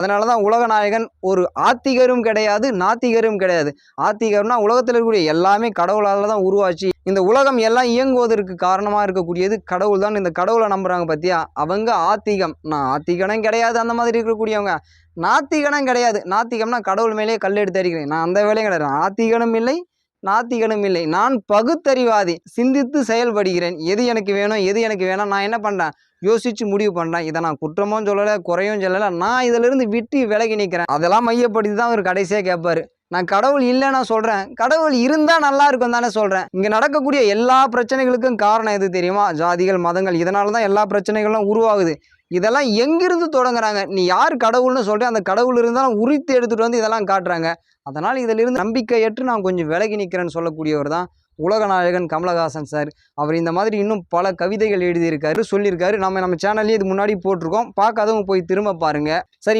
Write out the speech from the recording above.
அதனால தான் உலகநாயகன் ஒரு ஆத்திகரும் கிடையாது நாத்திகரும் கிடையாது. ஆத்திகர்னா உலகத்தில் இருக்கக்கூடிய எல்லாமே கடவுளால் தான் உருவாச்சு. இந்த உலகம் எல்லாம் இயங்குவதற்கு காரணமாக இருக்கக்கூடியது கடவுள் தான் இந்த கடவுளை நம்புகிறாங்க பார்த்தியா அவங்க ஆத்திகம். நான் ஆத்திகனும் கிடையாது அந்த மாதிரி இருக்கக்கூடியவங்க. நாத்திகனும் கிடையாது. நாத்திகம்னா கடவுள் மேலேயே கல் எடுத்து அடிக்கிறேன் நான் அந்த வேலையும் கிடையாது. ஆத்திகனும் இல்லை நாத்திகனும் இல்லை. நான் பகுத்தறிவாதி சிந்தித்து செயல்படுகிறேன். எது எனக்கு வேணும் எது எனக்கு வேணும் நான் என்ன பண்ணுறேன் யோசித்து முடிவு பண்ணுறேன் இதை நான் குற்றமும் சொல்லலை குறையும் சொல்லலை. நான் இதிலிருந்து விட்டு விலகி நிற்கிறேன் அதெல்லாம் மையப்படுத்தி தான் அவர் கடைசியாக கேட்பார் நான் கடவுள் இல்லைன்னா சொல்கிறேன் கடவுள் இருந்தால் நல்லா இருக்கும் தானே சொல்கிறேன் இங்கே நடக்கக்கூடிய எல்லா பிரச்சனைகளுக்கும் காரணம் எது தெரியுமா? ஜாதிகள் மதங்கள் இதனால தான் எல்லா பிரச்சனைகளும் உருவாகுது. இதெல்லாம் எங்கிருந்து தொடங்குறாங்க? நீ யார் கடவுள்னு சொல்கிறேன் அந்த கடவுள் இருந்தாலும் உரித்து எடுத்துகிட்டு வந்து இதெல்லாம் காட்டுறாங்க. அதனால் இதிலிருந்து நம்பிக்கையற்று நான் கொஞ்சம் விலகி நிற்கிறேன்னு சொல்லக்கூடியவர் தான் உலகநாயகன் கமலஹாசன் சார். அவர் இந்த மாதிரி இன்னும் பல கவிதைகள் எழுதியிருக்காரு சொல்லியிருக்காரு. நம்ம நம்ம சேனல்லேயே இது முன்னாடி போட்டிருக்கோம். பார்க்காதவங்க போய் திரும்ப பாருங்கள் சரி